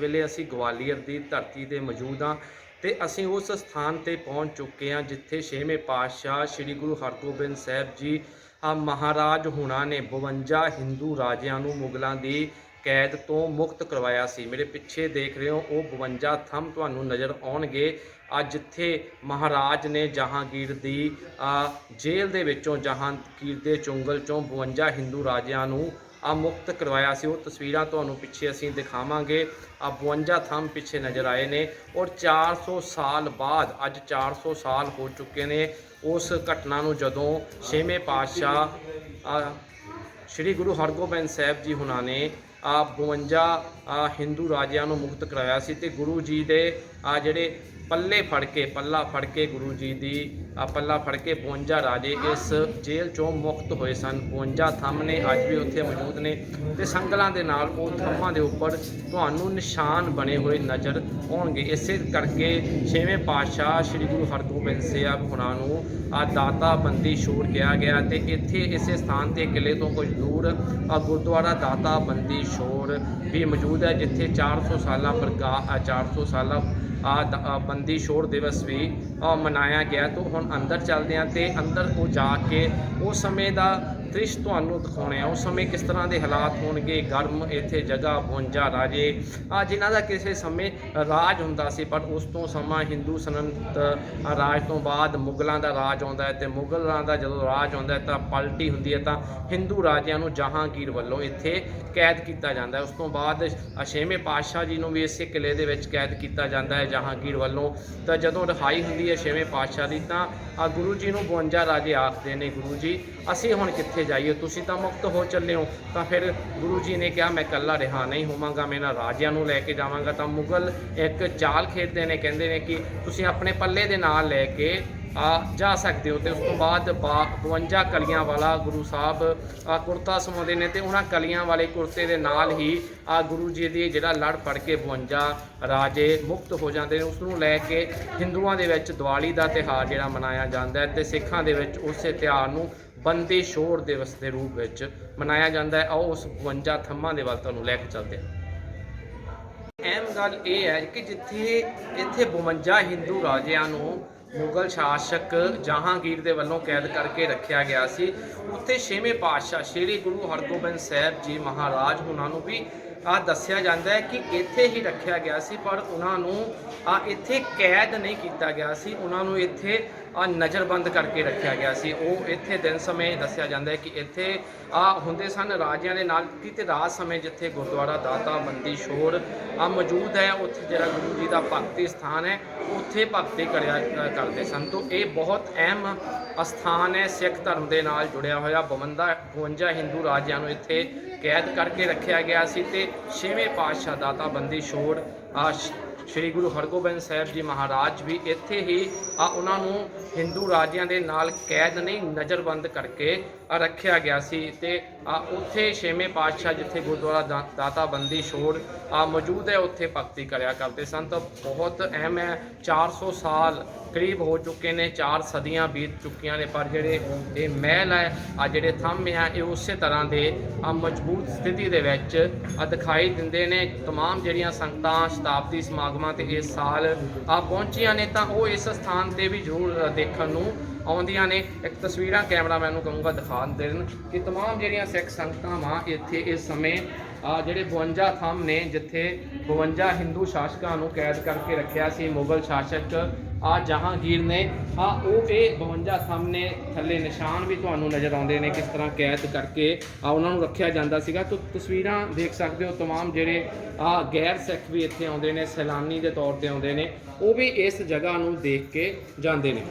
ਵੇਲੇ ਅਸੀਂ ਗਵਾਲੀਅਰ ਦੀ ਧਰਤੀ ਤੇ ਮੌਜੂਦ ਹਾਂ ਤੇ ਅਸੀਂ ਉਸ ਸਥਾਨ ਤੇ ਪਹੁੰਚ ਚੁੱਕੇ ਹਾਂ ਜਿੱਥੇ ਛੇਵੇਂ ਪਾਤਸ਼ਾਹ ਸ੍ਰੀ ਗੁਰੂ ਹਰਗੋਬਿੰਦ ਸਾਹਿਬ ਜੀ ਆ ਮਹਾਰਾਜ ਹੁਣਾਂ ਨੇ 52 ਹਿੰਦੂ ਰਾਜਿਆਂ ਨੂੰ ਮੁਗਲਾਂ ਦੀ ਕੈਦ ਤੋਂ ਮੁਕਤ ਕਰਵਾਇਆ ਸੀ। ਮੇਰੇ ਪਿੱਛੇ ਦੇਖ ਰਹੇ ਹੋ, ਉਹ 52 ਥੰਮ ਤੁਹਾਨੂੰ ਨਜ਼ਰ ਆਉਣਗੇ। ਆ ਜਿੱਥੇ ਮਹਾਰਾਜ ਨੇ ਜਹਾਂਗੀਰ ਦੀ ਜੇਲ੍ਹ ਦੇ ਵਿੱਚੋਂ ਜਹਾਂਗੀਰ ਦੇ ਚੁੰਗਲ ਚੋਂ 52 ਹਿੰਦੂ ਰਾਜਿਆਂ ਨੂੰ ਆ ਮੁਕਤ ਕਰਵਾਇਆ ਸੀ। ਉਹ ਤਸਵੀਰਾਂ ਤੁਹਾਨੂੰ ਪਿੱਛੇ ਅਸੀਂ ਦਿਖਾਵਾਂਗੇ। ਆ 52 ਥੰਮ ਪਿੱਛੇ ਨਜ਼ਰ ਆਏ ਨੇ ਔਰ 400 ਸਾਲ ਬਾਅਦ, ਅੱਜ 400 ਸਾਲ ਹੋ ਚੁੱਕੇ ਨੇ ਉਸ ਘਟਨਾ ਨੂੰ ਜਦੋਂ ਛੇਵੇਂ ਪਾਤਸ਼ਾਹ ਸ਼੍ਰੀ ਗੁਰੂ ਹਰਗੋਬਿੰਦ ਸਾਹਿਬ ਜੀ ਹੁਣਾਂ ਨੇ ਆ 52 ਹਿੰਦੂ ਰਾਜਿਆਂ ਨੂੰ ਮੁਕਤ ਕਰਾਇਆ ਸੀ ਤੇ ਗੁਰੂ ਜੀ ਦੇ ਆ ਜਿਹੜੇ ਪੱਲੇ ਫੜ ਕੇ, ਪੱਲਾ ਫੜ ਕੇ ਗੁਰੂ ਜੀ ਦੀ, ਆ ਪੱਲਾ ਫੜ ਕੇ 52 ਰਾਜੇ ਇਸ ਜੇਲ੍ਹ ਚੋਂ ਮੁਕਤ ਹੋਏ ਸਨ। 52 ਥੰਮ ਨੇ ਅੱਜ ਵੀ ਉੱਥੇ ਮੌਜੂਦ ਨੇ ਤੇ ਸੰਗਲਾਂ ਦੇ ਨਾਲ ਉਹ ਥੰਮਾਂ ਦੇ ਉੱਪਰ ਤੁਹਾਨੂੰ ਨਿਸ਼ਾਨ ਬਣੇ ਹੋਏ ਨਜ਼ਰ ਆਉਣਗੇ। ਇਸੇ ਕਰਕੇ ਛੇਵੇਂ ਪਾਤਸ਼ਾਹ ਸ੍ਰੀ ਗੁਰੂ ਹਰਗੋਬਿੰਦ ਸਾਹਿਬ ਹੁਣਾਂ ਨੂੰ ਆ ਦਾਤਾ ਬੰਦੀ ਛੋੜ ਕਿਹਾ ਗਿਆ ਤੇ ਇੱਥੇ ਇਸੇ ਸਥਾਨ ਤੇ ਕਿਲੇ ਤੋਂ ਕੁਝ ਦੂਰ ਆ ਗੁਰਦੁਆਰਾ ਦਾਤਾ ਬੰਦੀ ਸ਼ੋਰ ਵੀ ਮੌਜੂਦ ਹੈ ਜਿੱਥੇ 400 ਸਾਲਾ ਪ੍ਰਕਾਸ਼ 400 ਸਾਲਾ ਬੰਦੀ ਛੋੜ ਦਿਵਸ ਵੀ ਮਨਾਇਆ ਗਿਆ। ਤੋਂ ਹੁਣ ਅੰਦਰ ਚੱਲਦੇ ਆ ਤੇ ਅੰਦਰ ਉਹ ਜਾ ਕੇ ਉਸ ਸਮੇਂ ਦਾ ਦ੍ਰਿਸ਼ ਤੁਹਾਨੂੰ ਦਿਖਾਉਣੇ ਆ। ਉਸ ਸਮੇਂ ਕਿਸ ਤਰ੍ਹਾਂ ਦੇ ਹਾਲਾਤ ਹੋਣਗੇ, ਗਰਮ ਇੱਥੇ ਜਗ੍ਹਾ 52 ਰਾਜੇ। ਆ, ਜਿਨ੍ਹਾਂ ਦਾ ਕਿਸੇ ਸਮੇਂ ਰਾਜ ਹੁੰਦਾ ਸੀ, ਪਰ ਉਸ ਤੋਂ ਸਮਾਂ ਹਿੰਦੂ ਸਨਤ ਰਾਜ ਤੋਂ ਬਾਅਦ ਮੁਗਲਾਂ ਦਾ ਰਾਜ ਆਉਂਦਾ ਹੈ ਤੇ ਮੁਗਲਾਂ ਦਾ ਜਦੋਂ ਰਾਜ ਆਉਂਦਾ ਹੈ ਤਾਂ ਪਲਟੀ ਹੁੰਦੀ ਹੈ ਤਾਂ ਹਿੰਦੂ ਰਾਜਿਆਂ ਨੂੰ ਜਹਾਂਗੀਰ ਵੱਲੋਂ ਇੱਥੇ ਕੈਦ ਕੀਤਾ ਜਾਂਦਾ ਹੈ। ਉਸ ਤੋਂ ਬਾਅਦ ਛੇਵੇਂ ਪਾਤਸ਼ਾਹ ਜੀ ਨੂੰ ਵੀ ਇਸੇ ਕਿਲੇ ਦੇ ਵਿੱਚ ਕੈਦ ਕੀਤਾ ਜਾਂਦਾ ਹੈ ਜਹਾਂਗੀਰ ਵੱਲੋਂ। ਤਾਂ ਜਦੋਂ ਰਿਹਾਈ ਹੁੰਦੀ ਹੈ ਛੇਵੇਂ ਪਾਤਸ਼ਾਹ ਦੀ, ਤਾਂ ਆ ਗੁਰੂ ਜੀ ਨੂੰ 52 ਰਾਜੇ ਆਖਦੇ ਨੇ, ਗੁਰੂ ਜੀ, ਅਸੀਂ ਹੁਣ ਕਿੱਥੇ ਜਾਈਏ? ਤੁਸੀਂ ਤਾਂ ਮੁਕਤ ਹੋ ਚੱਲੇ ਹੋ। ਤਾਂ ਫਿਰ ਗੁਰੂ ਜੀ ਨੇ ਕਿਹਾ, ਮੈਂ ਇਕੱਲਾ ਰਿਹਾ ਨਹੀਂ ਹੋਵਾਂਗਾ, ਮੈਂ ਇਹਨਾਂ ਰਾਜਿਆਂ ਨੂੰ ਲੈ ਕੇ ਜਾਵਾਂਗਾ। ਤਾਂ ਮੁਗਲ ਇੱਕ ਚਾਲ ਖੇਡਦੇ ਨੇ, ਕਹਿੰਦੇ ਨੇ ਕਿ ਤੁਸੀਂ ਆਪਣੇ ਪੱਲੇ ਦੇ ਨਾਲ ਲੈ ਕੇ ਆ ਜਾ ਸਕਦੇ ਹੋ ਤੇ ਉਸ ਤੋਂ ਬਾਅਦ ਬਾ- 52 ਕਲੀਆਂ ਵਾਲਾ ਗੁਰੂ ਸਾਹਿਬ, ਆ ਕੁਰਤਾ ਸਮਾਉਂਦੇ ਨੇ ਤੇ ਉਹਨਾਂ ਕਲੀਆਂ ਵਾਲੇ ਕੁਰਤੇ ਦੇ ਨਾਲ ਹੀ ਆ ਗੁਰੂ ਜੀ ਦੀ ਜਿਹੜਾ ਲੜ ਫੜ ਕੇ 52 ਰਾਜੇ ਮੁਕਤ ਹੋ ਜਾਂਦੇ ਨੇ ਉਸ ਨੂੰ ਲੈ ਕੇ ਹਿੰਦੂਆਂ ਦੇ ਵਿੱਚ ਦੀਵਾਲੀ ਦਾ ਤਿਹਾਰ ਜਿਹੜਾ ਮਨਾਇਆ ਜਾਂਦਾ ਹੈ ਤੇ ਸਿੱਖਾਂ ਦੇ ਵਿੱਚ ਉਸੇ ਤਿਉਹਾਰ ਨੂੰ ਬੰਦੀ ਸ਼ੋਰ ਦਿਵਸ ਦੇ ਰੂਪ ਵਿੱਚ ਮਨਾਇਆ ਜਾਂਦਾ ਹੈ। ਆਓ ਉਸ 52 ਥੰਮਾਂ ਦੇ ਵੱਲ ਤੁਹਾਨੂੰ ਲੈ ਕੇ ਚੱਲਦੇ ਹਾਂ। ਅਹਿਮ ਗੱਲ ਇਹ ਹੈ ਕਿ ਜਿੱਥੇ ਇੱਥੇ 52 ਹਿੰਦੂ ਰਾਜਿਆਂ ਨੂੰ ਮੁਗਲ ਸ਼ਾਸਕ ਜਹਾਂਗੀਰ ਦੇ ਵੱਲੋਂ ਕੈਦ ਕਰਕੇ ਰੱਖਿਆ ਗਿਆ ਸੀ। ਉੱਥੇ ਛੇਵੇਂ ਪਾਤਸ਼ਾਹ ਸ੍ਰੀ ਗੁਰੂ ਹਰਗੋਬਿੰਦ ਸਾਹਿਬ ਜੀ ਮਹਾਰਾਜ ਉਹਨਾਂ ਨੂੰ ਵੀ ਆ ਦੱਸਿਆ ਜਾਂਦਾ ਹੈ ਕਿ ਇੱਥੇ ਹੀ ਰੱਖਿਆ ਗਿਆ ਸੀ, ਪਰ ਉਹਨਾਂ ਨੂੰ ਆ ਇੱਥੇ ਕੈਦ ਨਹੀਂ ਕੀਤਾ ਗਿਆ ਸੀ। ਉਹਨਾਂ ਨੂੰ ਇੱਥੇ ਆ ਨਜ਼ਰਬੰਦ ਕਰਕੇ ਰੱਖਿਆ ਗਿਆ ਸੀ। ਉਹ ਇੱਥੇ ਦਿਨ ਸਮੇਂ ਦੱਸਿਆ ਜਾਂਦਾ ਹੈ ਕਿ ਇੱਥੇ ਆ ਹੁੰਦੇ ਸਨ, ਰਾਜਿਆਂ ਦੇ ਨਾਲ ਕਿਤੇ ਰਾਤ ਸਮੇਂ ਜਿੱਥੇ ਗੁਰਦੁਆਰਾ ਦਾਤਾ ਬੰਦੀ ਛੋੜ ਆ ਮੌਜੂਦ ਹੈ, ਉੱਥੇ ਜਿਹੜਾ ਗੁਰੂ ਜੀ ਦਾ ਭਗਤੀ ਸਥਾਨ ਹੈ, ਉੱਥੇ ਭਗਤੀ ਕਰਿਆ ਕਰਦੇ ਸਨ। ਤੋਂ ਇਹ ਬਹੁਤ ਅਹਿਮ ਅਸਥਾਨ ਹੈ, ਸਿੱਖ ਧਰਮ ਦੇ ਨਾਲ ਜੁੜਿਆ ਹੋਇਆ 52 52 ਹਿੰਦੂ ਰਾਜਿਆਂ ਨੂੰ ਇੱਥੇ ਕੈਦ ਕਰਕੇ ਰੱਖਿਆ ਗਿਆ ਸੀ ਤੇ ਛੇਵੇਂ ਪਾਤਸ਼ਾਹ ਦਾਤਾ ਬੰਦੀ ਛੋੜ ਆ ਸ਼੍ਰੀ ਗੁਰੂ ਹਰਗੋਬਿੰਦ ਸਾਹਿਬ ਜੀ ਮਹਾਰਾਜ ਵੀ ਇੱਥੇ ਹੀ ਆ ਉਹਨਾਂ ਨੂੰ ਹਿੰਦੂ ਰਾਜਿਆਂ ਦੇ ਨਾਲ ਕੈਦ ਨਹੀਂ, ਨਜ਼ਰਬੰਦ ਕਰਕੇ ਰੱਖਿਆ ਗਿਆ ਸੀ ਤੇ ਆ ਉੱਥੇ ਛੇਵੇਂ ਪਾਤਸ਼ਾਹ ਜਿੱਥੇ ਗੁਰਦੁਆਰਾ ਦਾ- ਦਾਤਾ ਬੰਦੀ ਛੋੜ ਆ ਮੌਜੂਦ ਹੈ, ਉੱਥੇ ਭਗਤੀ ਕਰਿਆ ਕਰਦੇ ਸਨ। ਤਾਂ ਬਹੁਤ ਅਹਿਮ ਹੈ 400 ਸਾਲ ਕਰੀਬ ਹੋ ਚੁੱਕੇ ਨੇ 4 ਸਦੀਆਂ ਬੀਤ ਚੁੱਕੀਆਂ ਨੇ ਪਰ ਜਿਹੜੇ ਇਹ ਮਹਿਲ ਹੈ ਆ ਜਿਹੜੇ ਥੰਮ ਆ ਇਹ ਉਸੇ ਤਰ੍ਹਾਂ ਦੇ ਆ ਮਜ਼ਬੂਤ ਸਥਿਤੀ ਦੇ ਵਿੱਚ ਆ ਦਿਖਾਈ ਦਿੰਦੇ ਨੇ तमाम ਜਿਹੜੀਆਂ ਸੰਗਤਾਂ ਸ਼ਤਾਬਦੀ ਸਮਾਗਮਾਂ ਤੇ ਇਸ ਸਾਲ ਆ ਪਹੁੰਚੀਆਂ ਨੇ ਤਾਂ ਉਹ ਇਸ ਸਥਾਨ ਤੇ ਵੀ ਜ਼ਰੂਰ ਅ, ਦੇਖਣ ਨੂੰ ਆਉਂਦੀਆਂ ਨੇ ਇੱਕ ਤਸਵੀਰਾਂ ਕੈਮਰਾਮੈਨ ਨੂੰ ਕਹੂੰਗਾ ਦਿਖਾ ਦੇਣ ਕਿ तमाम ਜਿਹੜੀਆਂ ਸਿੱਖ ਸੰਗਤਾਂ ਵਾ ਇੱਥੇ ਇਸ ਸਮੇਂ ਆ ਜਿਹੜੇ 52 ਥੰਮ ਨੇ ਜਿੱਥੇ 52 ਹਿੰਦੂ ਸ਼ਾਸਕਾਂ ਨੂੰ ਕੈਦ ਕਰਕੇ ਰੱਖਿਆ ਸੀ ਮੁਗਲ ਸ਼ਾਸਕ ਆ ਜਹਾਂਗੀਰ ਨੇ ਆ ਉਹ ਇਹ 52 ਥੰਮ ਨੇ ਥੱਲੇ ਨਿਸ਼ਾਨ ਵੀ ਤੁਹਾਨੂੰ ਨਜ਼ਰ ਆਉਂਦੇ ਨੇ ਕਿਸ ਤਰ੍ਹਾਂ ਕੈਦ ਕਰਕੇ ਆ ਉਹਨਾਂ ਨੂੰ ਰੱਖਿਆ ਜਾਂਦਾ ਸੀਗਾ ਤੋ ਤਸਵੀਰਾਂ ਦੇਖ ਸਕਦੇ ਹੋ तमाम ਜਿਹੜੇ ਆ ਗੈਰ ਸਿੱਖ ਵੀ ਇੱਥੇ ਆਉਂਦੇ ਨੇ ਸੈਲਾਨੀ ਦੇ ਤੌਰ ਤੇ ਆਉਂਦੇ ਨੇ ਉਹ ਵੀ ਇਸ ਜਗ੍ਹਾ ਨੂੰ ਦੇਖ ਕੇ ਜਾਂਦੇ ਨੇ